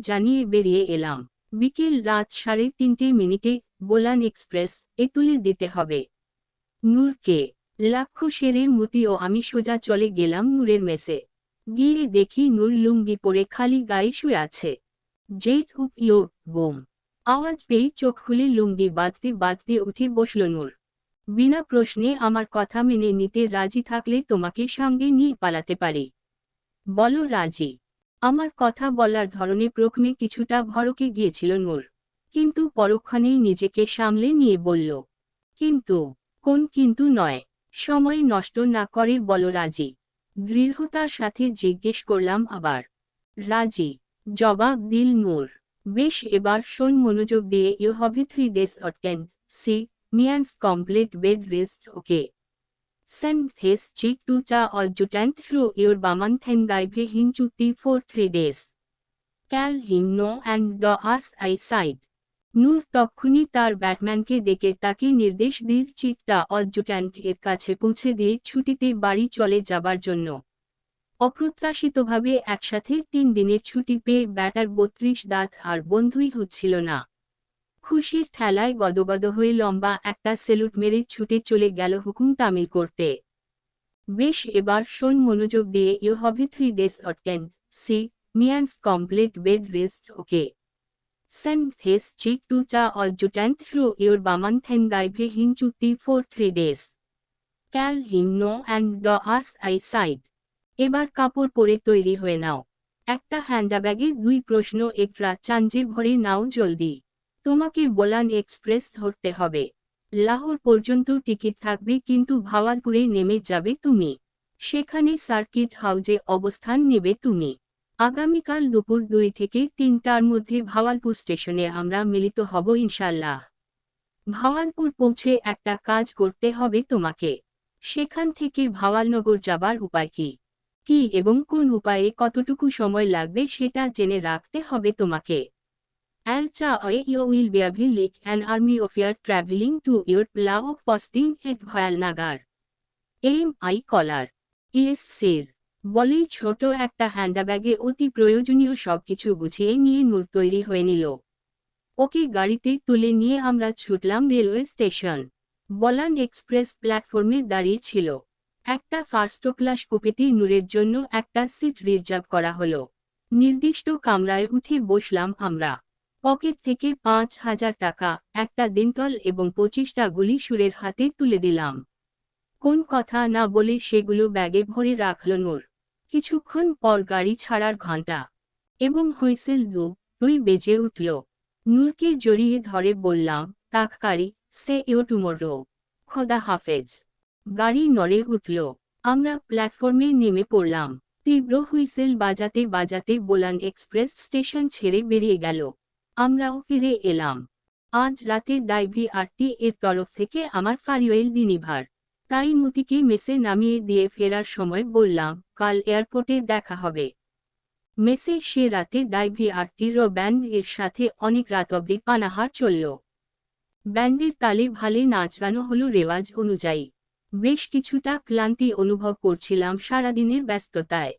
জানিয়ে বেরিয়ে এলাম। বিকেল রাত সাড়ে তিনটে মিনিটে বোলান এক্সপ্রেস এ তুলে দিতে হবে। নূরকে লাক্ষ শেরের মতি ও আমি সোজা চলে গেলাম নূরের মেসে। গিয়ে দেখি নূর লুঙ্গি পরে খালি গায়ে শুয়ে আছে। জেট উপ ইয়ো, বোম। আওয়াজ পেয়ে চোখ খুলে লুঙ্গি বাঁধতে বাঁধতে উঠে বসল নূর। বিনা প্রশ্নে আমার কথা মেনে নিতে রাজি থাকলে তোমাকে সঙ্গে নিয়ে পালাতে পারি। বলো রাজি। আমার কথা বলার ধরনে প্রথমে কিছুটা ভরকে গিয়েছিল নূর। কিন্তু পরক্ষণেই নিজেকে সামলে নিয়ে বলল, কিন্তু, কোন কিন্তু নয়, সময় নষ্ট না করে বলো রাজি। দৃঢ়তার সাথে জিজ্ঞেস করলাম আবার। রাজি, জবাব দিল নূর। বেশ, এবার শোন মনোযোগ দিয়ে ইউ হবে three days often see, means complete bed rest, okay. Send this chick to cha adjutant through your Bamanthang Daive Hinchuti for three days. Tell him no and the us I side. Noor তক্ষুনি তার ব্যাটম্যানকে ডেকে তাকে নির্দেশ দিল চিটটা অডজুট্যান্ট এর কাছে পৌঁছে দিয়ে ছুটিতে বাড়ি চলে যাবার জন্য অপ্রত্যাশিতভাবে একসাথে তিন দিনের ছুটি পেয়ে ব্যাটার বত্রিশ দাঁত আর বন্ধুই হচ্ছিল না খুশির ঠেলায় গদগদ হয়ে লম্বা একটা সেলুট মেরে ছুটে চলে গেল হুকুম তামিল করতে। বেশ, এবার শোন মনোযোগ দিয়ে ইউ হবে three days often see means complete bed rest okay Send this chick to cha adjutant through your Bamanthang হিন Hinchuti four three days. Call him no and the us I side এবার কাপড় পরে তৈরি হয়ে নাও। একটা হ্যান্ডব্যাগে দুই প্রশ্ন একট্রা চাঞ্জে ভরে নাও জলদি। তোমাকে বোলান এক্সপ্রেস ধরতে হবে। লাহোর পর্যন্ত টিকিট থাকবে কিন্তু ভাওয়ালপুরে নেমে যাবে তুমি। সেখানে সার্কিট হাউজে অবস্থান নেবে তুমি। আগামীকাল দুপুর দুই থেকে তিনটার মধ্যে ভাওয়ালপুর স্টেশনে আমরা মিলিত হব ইনশাল্লাহ ভাওয়ালপুর পৌঁছে একটা কাজ করতে হবে তোমাকে। সেখান থেকে ভাওয়ালনগর যাবার উপায় কি? কি এবং কোন উপায়ে কতটুকু সময় লাগবে সেটা জেনে রাখতে হবে তোমাকে। Alcha you will be lik an army of your traveling to your plough posting at Bhajalnagar. Am I collar yes sir বলেই ছোট একটা হ্যান্ডব্যাগে অতি প্রয়োজনীয় সবকিছু গুছিয়ে নিয়ে নূর তৈরি হয়ে নিল। ওকে গাড়িতে তুলে নিয়ে আমরা ছুটলাম রেলওয়ে স্টেশন। বলান এক্সপ্রেস প্ল্যাটফর্মে দাঁড়িয়ে ছিল। একটা ফার্স্ট ক্লাস কুপেতে নূরের জন্য একটা সিট রিজার্ভ করা হলো। নির্দিষ্ট কামরায় উঠে বসলাম আমরা। পকেট থেকে পাঁচ হাজার টাকা, একটা দিনতল এবং পঁচিশটা গুলি সুরের হাতে তুলে দিলাম। কোন কথা না বলে সেগুলো ব্যাগে ভরে রাখল নূর। কিছুক্ষণ পর গাড়ি ছাড়ার ঘণ্টা এবং হুইসেল দু, দুই বেজে উঠল। নূরকে জড়িয়ে ধরে বললাম তাককারি সে ইউ টুমোরো। খোদা হাফেজ। গাড়ি নড়ে উঠল। আমরা প্ল্যাটফর্মে নেমে পড়লাম। তীব্র হুইসেল বাজাতে বাজাতে বোলান এক্সপ্রেস স্টেশন ছেড়ে বেরিয়ে গেল। আমরাও ফিরে এলাম। আজ রাতে ডাইভি আরটি এর তরফ থেকে আমার ফারিওয়েল দিনিভার। তাই মতিকে মেসে নামিয়ে দিয়ে ফেরার সময় বললাম, কাল এয়ারপোর্টে দেখা হবে। মেসে সে রাতে ডাইভি আরটির ব্যান্ড এর সাথে অনেক রাত অব্দি পানাহার চলল। ব্যান্ডের তালে ভালে নাচ গানো হলো রেওয়াজ অনুযায়ী। বেশ কিছুটা ক্লান্তি অনুভব করছিলাম সারাদিনের ব্যস্ততায়।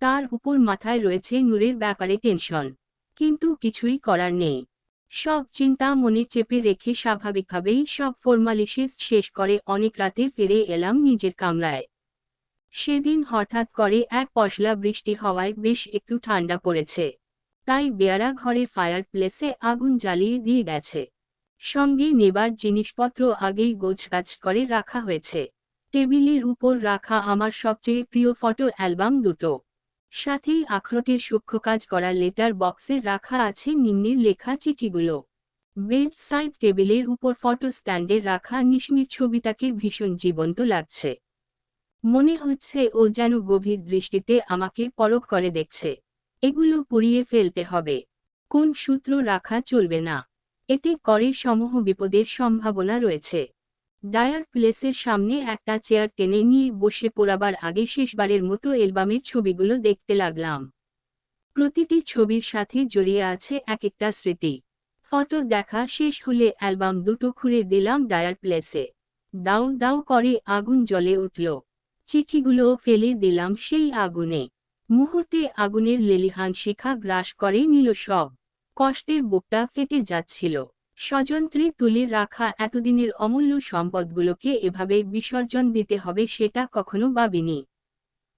তার উপর মাথায় রয়েছে নূরের ব্যাপারে টেনশন। কিন্তু কিছুই করার নেই। সব চিন্তা মনে চেপে রেখে স্বাভাবিকভাবেই সব ফরমালিশিস শেষ করে অনেক রাতে ফিরে এলাম নিজের কামরায়। সেদিন হঠাৎ করে এক পশলা বৃষ্টি হওয়ায় বেশ একটু ঠান্ডা পড়েছে। তাই বেয়ারা ঘরে ফায়ার প্লেসে আগুন জ্বালিয়ে দিয়ে গেছে। সঙ্গে নেবার জিনিসপত্র আগেই গোছগাছ করে রাখা হয়েছে। টেবিলের উপর রাখা আমার সবচেয়ে প্রিয় ফটো অ্যালবাম দুটো। সাথেই আখরোটের সূক্ষ্ম কাজ করা লেটার বক্সে রাখা আছে নিম্নের লেখা চিঠিগুলো। বেড সাইড টেবিলের উপর ফটো স্ট্যান্ডে রাখা নিশমির ছবিটাকে ভীষণ জীবন্ত লাগছে। মনে হচ্ছে ও যেন গভীর দৃষ্টিতে আমাকে পরখ করে দেখছে। এগুলো পুড়িয়ে ফেলতে হবে। কোন সূত্র রাখা চলবে না। এতে করে সমূহ বিপদের সম্ভাবনা রয়েছে। ডায়ার প্লেসের সামনে একটা চেয়ার টেনে নিয়ে বসে পড়াবার আগে শেষবারের মতো অ্যালবামের ছবিগুলো দেখতে লাগলাম। প্রতিটি ছবির সাথে জড়িয়ে আছে এক একটা স্মৃতি। ফটো দেখা শেষ হলে অ্যালবাম দুটো খুঁড়ে দিলাম ডায়ার প্লেসে। দাউ দাউ করে আগুন জ্বলে উঠল। চিঠিগুলো ফেলে দিলাম সেই আগুনে। মুহূর্তে আগুনের লেলিহান শিখা গ্রাস করে নিল সব। কষ্টের বুকটা ফেটে যাচ্ছিল। স্বযন্ত্রে তুলে রাখা এতদিনের অমূল্য সম্পদগুলোকে এভাবে বিসর্জন দিতে হবে সেটা কখনো ভাবিনি।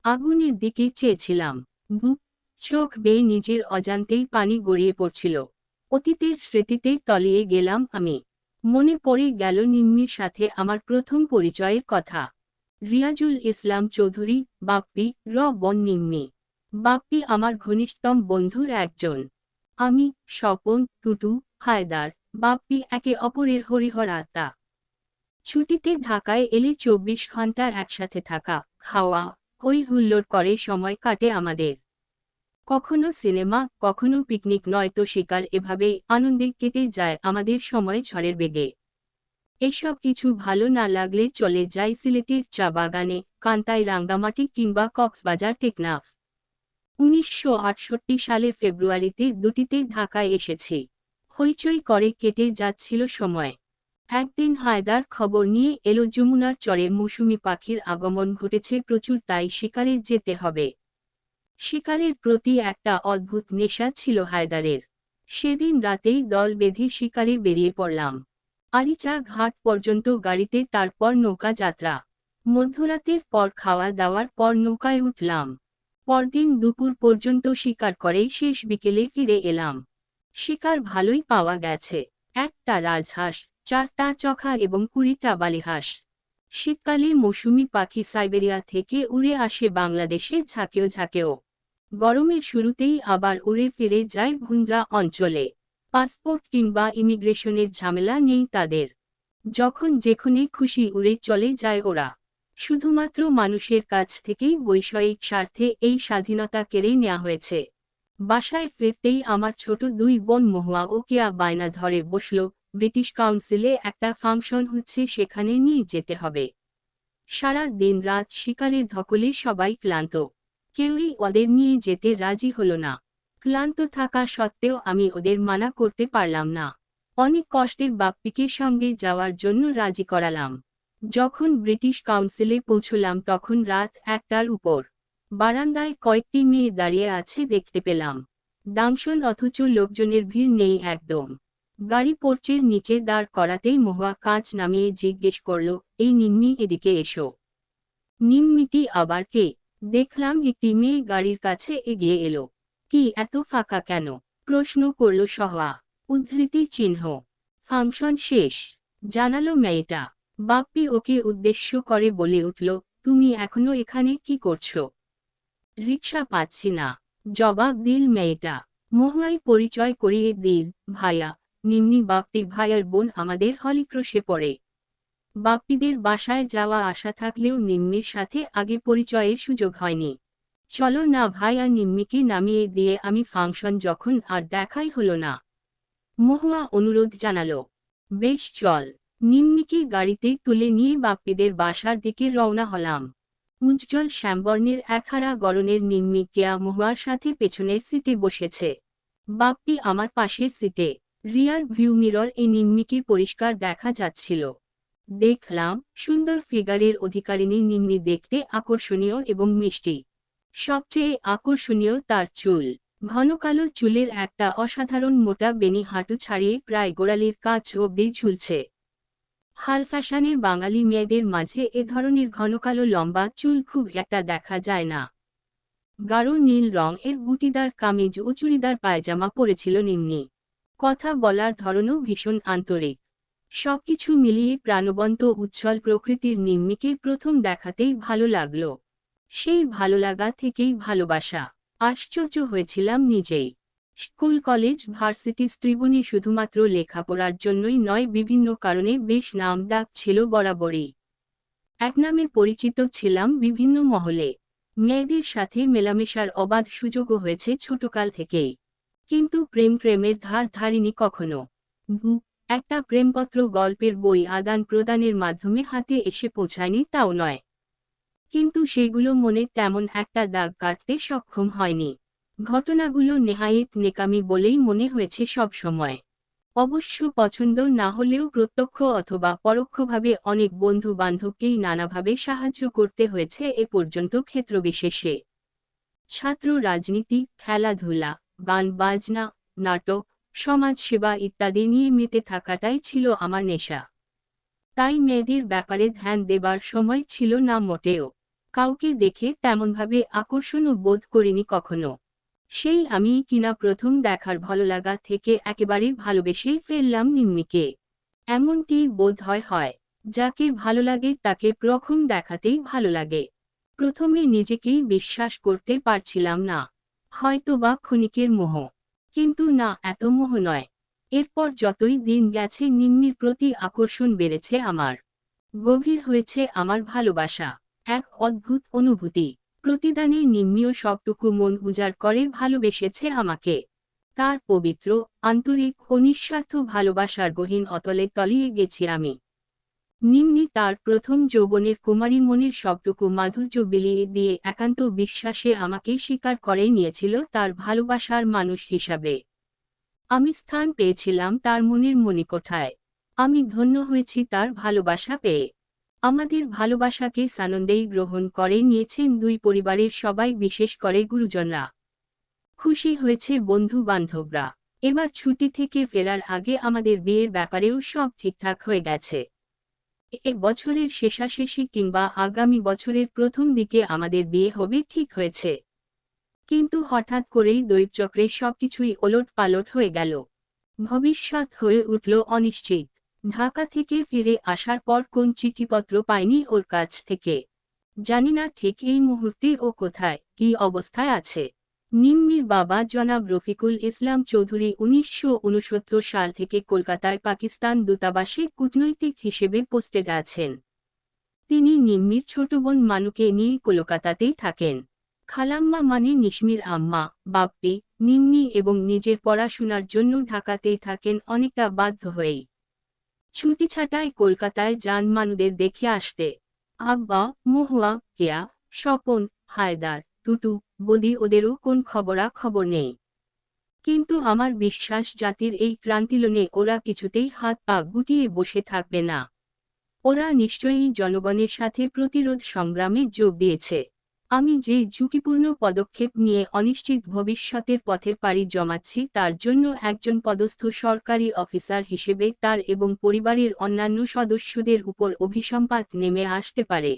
আগুনের দিকে চেয়েছিলাম। বুক, চোখ বেয়ে নিজের অজান্তেই পানি গড়িয়ে পড়ছিল। অতীতের স্মৃতিতে তলিয়ে গেলাম আমি। মনে পড়ে গেল নিম্মির সাথে আমার প্রথম পরিচয়ের কথা। রিয়াজুল ইসলাম চৌধুরী, বাপ্পি, র বন নিম্নি। বাপ্পি আমার ঘনিষ্ঠতম বন্ধুর একজন। আমি স্বপন, টুটু, হায়দার। বাপ্পি একে অপরের হরিহর আত্মা ছুটিতে ঢাকায় এলে চব্বিশ ঘণ্টা একসাথে থাকা, খাওয়া হই হুল্লোড় করে সময় কাটে আমাদের। কখনো সিনেমা, কখনো পিকনিক নয়তো শিকার এভাবেই আনন্দে কেটে যায় আমাদের সময় ঝড়ের বেগে। এসব কিছু ভালো না লাগলে চলে যায় সিলেটের চা বাগানে, কান্তাই রাঙ্গামাটি কিংবা কক্সবাজার টেকনাফ। উনিশশো সালে ফেব্রুয়ারিতে দুটিতে ঢাকায় এসেছি। হইচই করে কেটে যাচ্ছিল সময়। একদিন হায়দার খবর নিয়ে এলো যমুনার চরে মৌসুমি পাখির আগমন ঘটেছে প্রচুর, তাই শিকারে যেতে হবে। শিকারের প্রতি একটা অদ্ভুত নেশা ছিল হায়দারের। সেদিন রাতেই দল বেঁধে শিকারে বেরিয়ে পড়লাম। আরিচা ঘাট পর্যন্ত গাড়িতে, তারপর নৌকা যাত্রা। মধ্যরাতের পর খাওয়া দাওয়ার পর নৌকায় উঠলাম। পরদিন দুপুর পর্যন্ত শিকার করে শেষ বিকেলে ফিরে এলাম। শিকার ভালোই পাওয়া গেছে। একটা রাজহাঁস, চারটা চখা এবং কুড়িটা বালিহাঁস। শীতকালে মৌসুমি পাখি সাইবেরিয়া থেকে উড়ে আসে বাংলাদেশে ঝাঁকেও ঝাঁকেও। গরমের শুরুতেই আবার উড়ে ফিরে যায় ভুন্দ্রা অঞ্চলে। পাসপোর্ট কিংবা ইমিগ্রেশনের ঝামেলা নেই তাদের। যখন যেখানে খুশি উড়ে চলে যায় ওরা। শুধুমাত্র মানুষের কাছ থেকেই বৈষয়িক স্বার্থে এই স্বাধীনতা কেড়ে নেওয়া হয়েছে। বাসায় ফিরতেই আমার ছোট দুই বোন মহুয়া ও কেয়া বায়না ধরে বসল, ব্রিটিশ কাউন্সিলে একটা ফাংশন হচ্ছে সেখানে নিয়ে যেতে হবে। সারা দিন রাত শিকারের ধকলে সবাই ক্লান্ত। কেউই ওদের নিয়ে যেতে রাজি হলো না। ক্লান্ত থাকা সত্ত্বেও আমি ওদের মানা করতে পারলাম না। অনেক কষ্টে বাপ্পিকে সঙ্গে যাওয়ার জন্য রাজি করালাম। যখন ব্রিটিশ কাউন্সিলে পৌঁছলাম তখন রাত একটার উপর। বারান্দায় কয়েকটি মেয়ে দাঁড়িয়ে আছে দেখতে পেলাম। দামশন অথচ লোকজনের ভিড় নেই একদম। গাড়ি পোর্চের নিচে দাঁড় করাতেই মহুয়া কাঁচ নামিয়ে জিজ্ঞেস করল, এই নিম্মি, এদিকে এসো। নিম্মিটি আবার কে? দেখলাম একটি মেয়ে গাড়ির কাছে এগিয়ে এলো। কি, এত ফাঁকা কেন? প্রশ্ন করল সহা। উদ্ধৃতি চিহ্ন। ফাংশন শেষ। জানালো মেয়েটা। বাপ্পি ওকে উদ্দেশ্য করে বলে উঠল, তুমি এখনও এখানে কি করছ? রিক্সা পাচ্ছি না। জবাব দিল মেয়েটা। মহুয়াই পরিচয় করিয়ে দিল, ভাইয়া, নিম্নি বাপ্পি ভাইয়ার বোন আমাদের হলিক্রোশে পড়ে। বাপ্পিদের বাসায় যাওয়া আশা থাকলেও নিম্নির সাথে আগে পরিচয়ের সুযোগ হয়নি। চলো না ভাইয়া নিম্মিকে নামিয়ে দিয়ে আমি ফাংশন যখন আর দেখাই হলো না। মহুয়া অনুরোধ জানালো। বেশ চল। নিম্মিকে গাড়িতে তুলে নিয়ে বাপ্পিদের বাসার দিকে রওনা হলাম। উজ্জ্বল শ্যামবর্ণের একহারা গরনের নিম্মি কেয়া মহুয়ার সাথে পেছনের সিটে বসেছে। বাপ্পি আমার পাশের সিটে। রিয়ার ভিউ মিরর এই নিম্মিকে পরিষ্কার দেখা যাচ্ছিল। দেখলাম সুন্দর ফিগারের অধিকারিণী নিম্নি দেখতে আকর্ষণীয় এবং মিষ্টি। সবচেয়ে আকর্ষণীয় তার চুল। ঘন কালো চুলের একটা অসাধারণ মোটা বেনি হাঁটু ছাড়িয়ে প্রায় গোড়ালির কাছ অব্দি ঝুলছে। হাল ফ্যাশনের বাঙালি মেয়েদের মাঝে এ ধরনের ঘন কালো লম্বা চুল খুব একটা দেখা যায় না। গাঢ় নীল রং এর বুটিদার কামিজ ও চুড়িদার পায়জামা পরেছিল নিম্নি। কথা বলার ধরনও ভীষণ আন্তরিক। সবকিছু মিলিয়ে প্রাণবন্ত উচ্ছল প্রকৃতির নিম্মিকে প্রথম দেখাতেই ভালো লাগল। সেই ভালো লাগা থেকেই ভালোবাসা। আশ্চর্য হয়েছিলাম নিজেই। স্কুল, কলেজ ভার্সিটি স্ত্রীবনী শুধুমাত্র লেখাপড়ার জন্যই নয়, বিভিন্ন কারণে বেশ নাম ডাক ছিল বরাবরই। এক নামে পরিচিত ছিলাম বিভিন্ন মহলে। মেয়েদের সাথে মেলামেশার অবাধ সুযোগও হয়েছে ছোটকাল থেকেই। কিন্তু প্রেম প্রেমের ধার ধারিনি কখনো। একটা প্রেমপত্র গল্পের বই আদান প্রদানের মাধ্যমে হাতে এসে পৌঁছায়নি তাও নয়। কিন্তু সেগুলো মনে তেমন একটা দাগ কাটতে সক্ষম হয়নি। ঘটনাগুলো নেহায়েত নেকামি বলেই মনে হয়েছে সব সময়। অবশ্য পছন্দ না হলেও প্রত্যক্ষ অথবা পরোক্ষভাবে অনেক বন্ধু বান্ধবকেই নানাভাবে সাহায্য করতে হয়েছে এ পর্যন্ত ক্ষেত্রবিশেষে। ছাত্র রাজনীতি, খেলাধুলা, গান, বাজনা, নাটক, সমাজসেবা ইত্যাদি নিয়ে মেতে থাকাটাই ছিল আমার নেশা। তাই মেয়েদের ব্যাপারে ধ্যান দেবার সময় ছিল না মোটেও। কাউকে দেখে তেমনভাবে আকর্ষণও বোধ করিনি কখনো। সেই আমি কিনা প্রথম দেখার ভালো লাগা থেকে একেবারে ভালোবেসে ফেললাম নিম্মিকে। এমনটি বোধ হয় হয়। যাকে ভালো লাগে তাকে প্রথম দেখাতেই ভালো লাগে। প্রথমে নিজেকেই বিশ্বাস করতে পারছিলাম না। হয়তো বা ক্ষণিকের মোহ। কিন্তু না, এত মোহ নয়। এরপর যতই দিন গেছে, নিম্মির প্রতি আকর্ষণ বেড়েছে আমার। গভীর হয়েছে আমার ভালোবাসা। এক অদ্ভুত অনুভূতি। প্রতিদানে নিম্মিও সবটুকু মন উজাড় করে ভালোবেসেছে আমাকে। তার পবিত্র, আন্তরিক ও নিঃস্বার্থ ভালোবাসার গহীন অতলে তলিয়ে গেছি আমি। নিম্নি তার প্রথম যৌবনের কুমারী মনের সবটুকু মাধুর্য বিলিয়ে দিয়ে একান্ত বিশ্বাসে আমাকে স্বীকার করে নিয়েছিল তার ভালোবাসার মানুষ হিসাবে। আমি স্থান পেয়েছিলাম তার মনের মণিকোঠায়। আমি ধন্য হয়েছি তার ভালোবাসা পেয়ে। আমাদের ভালোবাসাকে সানন্দেই গ্রহণ করে নিয়েছেন দুই পরিবারের সবাই, বিশেষ করে গুরুজনরা। খুশি হয়েছে বন্ধু বান্ধবরা। এবার ছুটি থেকে ফেরার আগে আমাদের বিয়ের ব্যাপারেও সব ঠিকঠাক হয়ে গেছে। এ বছরের শেষাশেষি কিংবা আগামী বছরের প্রথম দিকে আমাদের বিয়ে হবে ঠিক হয়েছে। কিন্তু হঠাৎ করেই দৈবচক্রে সবকিছুই ওলট পালট হয়ে গেল। ভবিষ্যৎ হয়ে উঠল অনিশ্চিত। ঢাকা থেকে ফিরে আসার পর কোন চিঠিপত্র পায়নি ওর কাছ থেকে? জানি না ঠিক এই মুহূর্তে ও কোথায়, কি অবস্থায় আছে। নিম্মির বাবা জনাব রফিকুল ইসলাম চৌধুরী উনিশশো উনসত্তর সাল থেকে কলকাতায় পাকিস্তান দূতাবাসে কূটনৈতিক হিসেবে পোস্টেড আছেন। তিনি নিম্মির ছোট বোন মানুকে নিয়ে কলকাতাতেই থাকেন। খালাম্মা মানে নিশমির আম্মা, বাপ্পি নিম্নি এবং নিজের পড়াশোনার জন্য ঢাকাতেই থাকেন অনেকটা বাধ্য হয়েই। ছুটি ছাটায় কলকাতায় যান মানুদের দেখে আসতে। আব্বা, মহুয়া কেয়া স্বপন, হায়দার, টুটু, বদি ওদেরও কোন খবরা খবর নেই। কিন্তু আমার বিশ্বাস জাতির এই ক্রান্তিলনে ওরা কিছুতেই হাত পা গুটিয়ে বসে থাকবে না। ওরা নিশ্চয়ই জনগণের সাথে প্রতিরোধ সংগ্রামে যোগ দিয়েছে। আমি যে ঝুঁকিপূর্ণ পদক্ষেপ নিয়ে অনিশ্চিত ভবিষ্যতের পথে পাড়ি জমাচ্ছি তার জন্য একজন পদস্থ সরকারি অফিসার হিসেবে তার এবং পরিবারের অন্যান্য সদস্যদের উপর অভিসম্পাত নেমে আসতে পারে।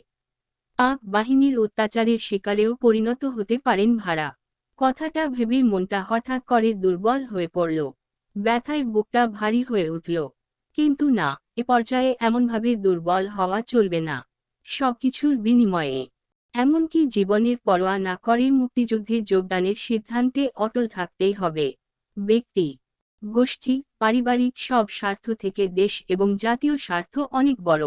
পাক বাহিনীর অত্যাচারের শিকারেও পরিণত হতে পারেন ভাড়া। কথাটা ভেবে মনটা হঠাৎ করে দুর্বল হয়ে পড়ল। ব্যথায় বুকটা ভারী হয়ে উঠল। কিন্তু না, এ পর্যায়ে এমনভাবে দুর্বল হওয়া চলবে না। সবকিছুর বিনিময়ে এমনকি জীবনের পরোয়া না করে মুক্তিযুদ্ধে যোগদানের সিদ্ধান্তে অটল থাকতেই হবে। ব্যক্তি, গোষ্ঠী, পারিবারিক সব স্বার্থ থেকে দেশ এবং জাতীয় স্বার্থ অনেক বড়।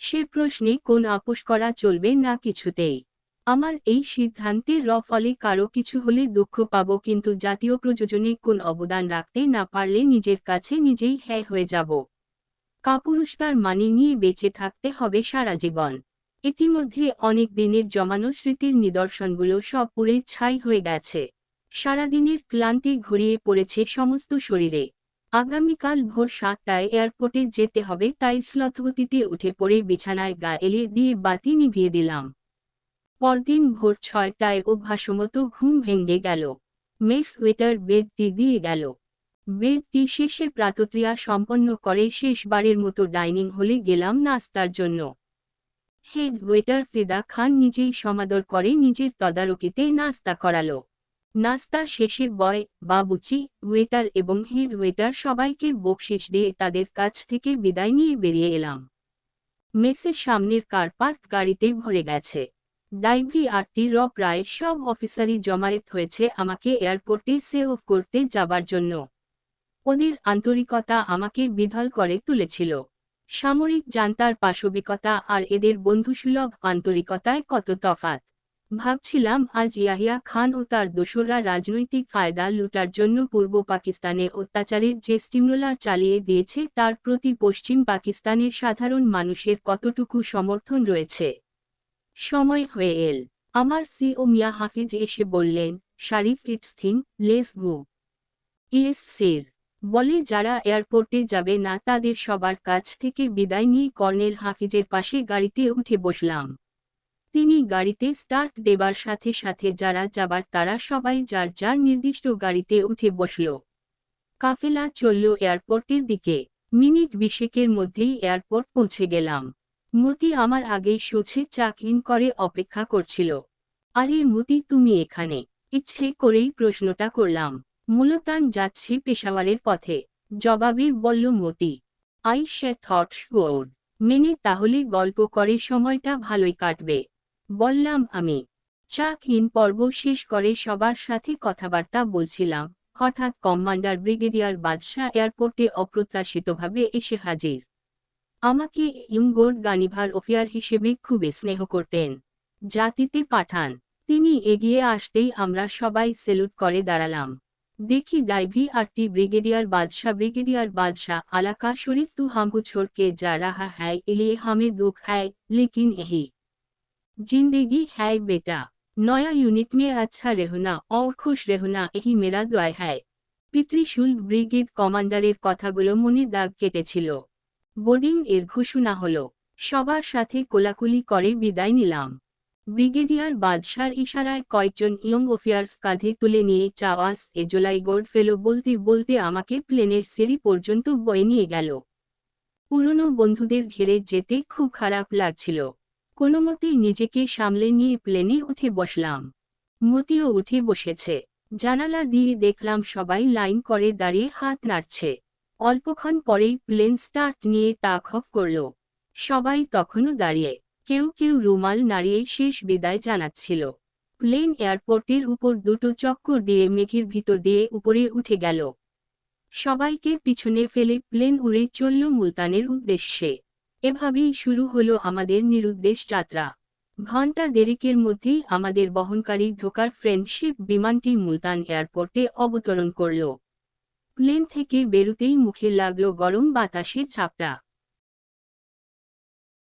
সে প্রশ্নে কোন আপোষ করা চলবে না কিছুতেই। আমার এই সিদ্ধান্তে র ফলে কারও কিছু হলে দুঃখ পাব কিন্তু জাতীয় প্রযোজনে কোন অবদান রাখতে না পারলে নিজের কাছে নিজেই হ্যাঁ হয়ে যাব। কাপুরস্কার মানি নিয়ে বেঁচে থাকতে হবে সারা জীবন। ইতিমধ্যে অনেক দিনের জমানো স্মৃতির নিদর্শনগুলো সব পুড়ে ছাই হয়ে গেছে। সারাদিনের ক্লান্তি ঘুরিয়ে পড়েছে সমস্ত শরীরে। আগামীকাল ভোর সাতটায় এয়ারপোর্টে যেতে হবে তাই স্লথগতিতে উঠে পড়ে বিছানায় গা এলিয়ে দিয়ে বাতি নিভিয়ে দিলাম। পরদিন ভোর ছয়টায় অভ্যাসমতো ঘুম ভেঙে গেল। মেস ওয়েটার বেডটি দিয়ে গেল। বেডটি শেষে প্রাতক্রিয়া সম্পন্ন করে শেষবারের মতো ডাইনিং হলে গেলাম নাস্তার জন্য। হেড ওয়েটার ফেদা খান নিজেই সমাদর করে নিজের তদারকিতে নাস্তা করালো। নাস্তা শেষে বয়, বাবুচি, ওয়েটার এবং হেড ওয়েটার সবাইকে বকশিস দিয়ে তাদের কাছ থেকে বিদায় নিয়ে বেরিয়ে এলাম। মেসের সামনের কার পার্ক গাড়িতে ভরে গেছে। ডাইভি আরটি র প্রায় সব অফিসারই জমায়েত হয়েছে আমাকে এয়ারপোর্টে সেভ করতে যাবার জন্য। ওদের আন্তরিকতা আমাকে বিধল করে তুলেছিল। সামরিক জান্তার পাশবিকতা আর এদের বন্ধুসুলভ আন্তরিকতায় কত তফাত ভাবছিলাম আজ ইয়াহিয়া খান ও তার দোসররা রাজনৈতিক ফায়দা লুটার জন্য পূর্ব পাকিস্তানে অত্যাচারের যে স্টিমুলার চালিয়ে দিয়েছে তার প্রতি পশ্চিম পাকিস্তানের সাধারণ মানুষের কতটুকু সমর্থন রয়েছে? সময় হয়ে এল। আমার সি ও মিয়া হাফিজ এসে বললেন, Sharif it's thing less go. Yes sir বলে যারা এয়ারপোর্টে যাবে না তাদের সবার কাছ থেকে বিদায় নিয়ে কর্নেল হাফিজের পাশে গাড়িতে উঠে বসলাম। তিনি গাড়িতে স্টার্ট দেবার সাথে সাথে যারা যাবার তারা সবাই যার যার নির্দিষ্ট গাড়িতে উঠে বসল। কাফেলা চলল এয়ারপোর্টের দিকে। মিনিট বিশেকের মধ্যেই এয়ারপোর্ট পৌঁছে গেলাম। মতি আমার আগেই সোছে চাক ইন করে অপেক্ষা করছিল। আরে মতি, তুমি এখানে। ইচ্ছে করেই প্রশ্নটা করলাম। মূলতান যাচ্ছি পেশাওয়ারের পথে। জবাবে বলল, মতি আই সে থটস গোড মেনে তাহলে গল্প করে সময়টা ভালোই কাটবে। বললাম, আমি। চা ইন পর্ব শেষ করে সবার সাথে কথাবার্তা বলছিলাম। হঠাৎ কমান্ডার ব্রিগেডিয়ার বাদশাহ এয়ারপোর্টে অপ্রত্যাশিতভাবে এসে হাজির। আমাকে ইউঙ্গোর গানিভার অফিয়ার হিসেবে খুবই স্নেহ করতেন। জাতিতে পাঠান। তিনি এগিয়ে আসতেই আমরা সবাই সেলুট করে দাঁড়ালাম। দেখি ডাইভি আরটি ব্রিগেডিয়ার বাদশাহ ब्रिगेडियर बादशाह अलाका शरीफ तू हमको छोड़ के जा रहा है इसलिए हमें दुख है लेकिन यही जिंदगी है बेटा नया यूनिट में अच्छा रहना और खुश रहना यही मेरा दुआ है পিতৃশুল ব্রিগেড কমান্ডারের কথাগুলো মনে দাগ কেটেছিল বোর্ডিং এর ঘোষণা হলো সবার সাথে কোলাকুলি করে বিদায় নিলাম ব্রিগেডিয়ার বাদশার ইশারায় কয়েকজন ইয়ং অফিয়ার্স কাঁধে তুলে নিয়ে চাওয়াস এ জোলাই গোল্ড ফেলো বলতে বলতে আমাকে প্লেনের সিঁড়ি পর্যন্ত বয়ে নিয়ে গেল। পুরনো বন্ধুদের ঘেরে যেতে খুব খারাপ লাগছিল। কোনোমতেই নিজেকে সামলে নিয়ে প্লেনে উঠে বসলাম। মতিও উঠে বসেছে। জানালা দিয়ে দেখলাম সবাই লাইন করে দাঁড়িয়ে হাত নাড়ছে। অল্পক্ষণ পরেই প্লেন স্টার্ট নিয়ে তাখফ করল। সবাই তখনও দাঁড়িয়ে কেউ কেউ রুমাল নাড়িয়ে শেষ বিদায় জানাচ্ছিল। প্লেন এয়ারপোর্টের উপর দুটো চক্কর দিয়ে মেঘের ভিতর দিয়ে উপরে উঠে গেল। সবাইকে পিছনে ফেলে প্লেন উড়ে চলল মুলতানের উদ্দেশ্যে। এভাবেই শুরু হলো আমাদের নিরুদ্দেশ যাত্রা। ঘণ্টা দেরিকের মধ্যেই আমাদের বহনকারী ঢোকার ফ্রেন্ডশিপ বিমানটি মুলতান এয়ারপোর্টে অবতরণ করল। প্লেন থেকে বেরুতেই মুখে লাগল গরম বাতাসের ঝাপটা